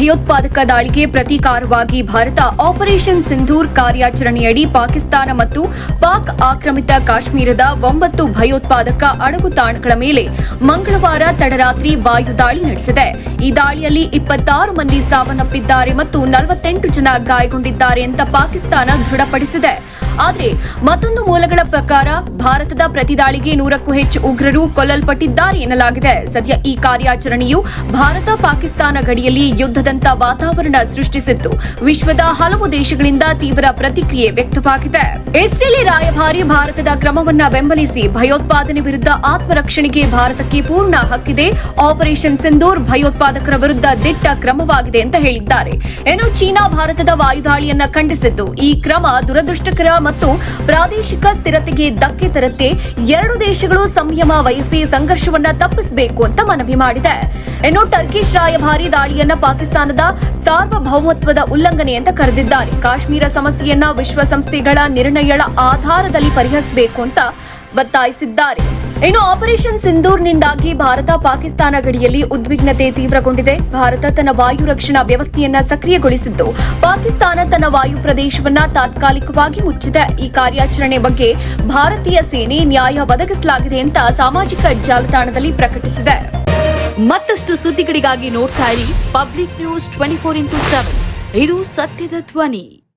ಭಯೋತ್ಪಾದಕ ದಾಳಿಗೆ ಪ್ರತೀಕಾರವಾಗಿ ಭಾರತ ಆಪರೇಷನ್ ಸಿಂಧೂರ್ ಕಾರ್ಯಾಚರಣೆಯಡಿ ಪಾಕಿಸ್ತಾನ ಮತ್ತು ಪಾಕ್ ಆಕ್ರಮಿತ ಕಾಶ್ಮೀರದ ಒಂಬತ್ತು ಭಯೋತ್ಪಾದಕ ಅಡಗು ತಾಣಗಳ ಮೇಲೆ ಮಂಗಳವಾರ ತಡರಾತ್ರಿ ವಾಯುದಾಳಿ ನಡೆಸಿದೆ. ಈ ದಾಳಿಯಲ್ಲಿ ಇಪ್ಪತ್ತಾರು ಮಂದಿ ಸಾವನ್ನಪ್ಪಿದ್ದಾರೆ ಮತ್ತು ನಲವತ್ತೆಂಟು ಜನ ಗಾಯಗೊಂಡಿದ್ದಾರೆ ಅಂತ ಪಾಕಿಸ್ತಾನ ದೃಢಪಡಿಸಿದೆ. ಆದರೆ ಮತ್ತೊಂದು ಮೂಲಗಳ ಪ್ರಕಾರ ಭಾರತದ ಪ್ರತಿದಾಳಿಗೆ ನೂರಕ್ಕೂ ಹೆಚ್ಚು ಉಗ್ರರು ಕೊಲ್ಲಲ್ಪಟ್ಟಿದ್ದಾರೆ ಎನ್ನಲಾಗಿದೆ. ಸದ್ಯ ಈ ಕಾರ್ಯಾಚರಣೆಯು ಭಾರತ ಪಾಕಿಸ್ತಾನ ಗಡಿಯಲ್ಲಿ ಯುದ್ಧದಂತ ವಾತಾವರಣ ಸೃಷ್ಟಿಸಿತ್ತು ವಿಶ್ವದ ಹಲವು ದೇಶಗಳಿಂದ ತೀವ್ರ ಪ್ರತಿಕ್ರಿಯೆ ವ್ಯಕ್ತವಾಗಿದೆ. ಇಸ್ರೇಲಿ ರಾಯಭಾರಿ ಭಾರತದ ಕ್ರಮವನ್ನ ಬೆಂಬಲಿಸಿ ಭಯೋತ್ಪಾದನೆ ವಿರುದ್ಧ ಆತ್ಮರಕ್ಷಣೆಗೆ ಭಾರತಕ್ಕೆ ಪೂರ್ಣ ಹಕ್ಕಿದೆ. ಆಪರೇಷನ್ ಸಿಂಧೂರ್ ಭಯೋತ್ಪಾದಕರ ವಿರುದ್ಧ ದಿಟ್ಟ ಕ್ರಮವಾಗಿದೆ ಅಂತ ಹೇಳಿದ್ದಾರೆ. ಇನ್ನು ಚೀನಾ ಭಾರತದ ವಾಯುದಾಳಿಯನ್ನ ಖಂಡಿಸಿದ್ದು, ಈ ಕ್ರಮ ದುರದೃಷ್ಟಕರ ಮತ್ತು ಪ್ರಾದೇಶಿಕ ಸ್ಥಿರತೆಗೆ ಧಕ್ಕೆ ತರುತ್ತೆ. ಎರಡು ದೇಶಗಳು ಸಂಯಮ ವಹಿಸಿ ಸಂಘರ್ಷವನ್ನ ತಪ್ಪಿಸಬೇಕು ಅಂತ ಮನವಿ ಮಾಡಿದೆ. ಇನ್ನು ಟರ್ಕಿಶ್ ರಾಯಭಾರಿ ದಾಳಿಯನ್ನ ಪಾಕಿಸ್ತಾನದ ಸಾರ್ವಭೌಮತ್ವದ ಉಲ್ಲಂಘನೆ ಅಂತ ಕರೆದಿದ್ದಾರೆ. ಕಾಶ್ಮೀರ ಸಮಸ್ಯೆಯನ್ನ ವಿಶ್ವಸಂಸ್ಥೆಗಳ ನಿರ್ಣಯಗಳ ಆಧಾರದಲ್ಲಿ ಪರಿಹರಿಸಬೇಕು ಅಂತ ಒತ್ತಾಯಿಸಿದ್ದಾರೆ. ಇನ್ನು ಆಪರೇಷನ್ ಸಿಂಧೂರ್ನಿಂದಾಗಿ ಭಾರತ ಪಾಕಿಸ್ತಾನ ಗಡಿಯಲ್ಲಿ ಉದ್ವಿಗ್ನತೆ ತೀವ್ರಗೊಂಡಿದೆ. ಭಾರತ ತನ್ನ ವಾಯು ರಕ್ಷಣಾ ವ್ಯವಸ್ಥೆಯನ್ನ ಸಕ್ರಿಯಗೊಳಿಸಿದ್ದು, ಪಾಕಿಸ್ತಾನ ತನ್ನ ವಾಯು ಪ್ರದೇಶವನ್ನ ತಾತ್ಕಾಲಿಕವಾಗಿ ಮುಚ್ಚಿದೆ. ಈ ಕಾರ್ಯಾಚರಣೆ ಬಗ್ಗೆ ಭಾರತೀಯ ಸೇನೆ ನ್ಯಾಯ ಒದಗಿಸಲಾಗಿದೆ ಅಂತ ಸಾಮಾಜಿಕ ಜಾಲತಾಣದಲ್ಲಿ ಪ್ರಕಟಿಸಿದೆ. ಮತ್ತಷ್ಟು ಸುದ್ದಿಗಳಿಗಾಗಿ ನೋಡ್ತಾ ಇರಿ public news twenty four into seven. ಇದು ಸತ್ಯದ ಧ್ವನಿ.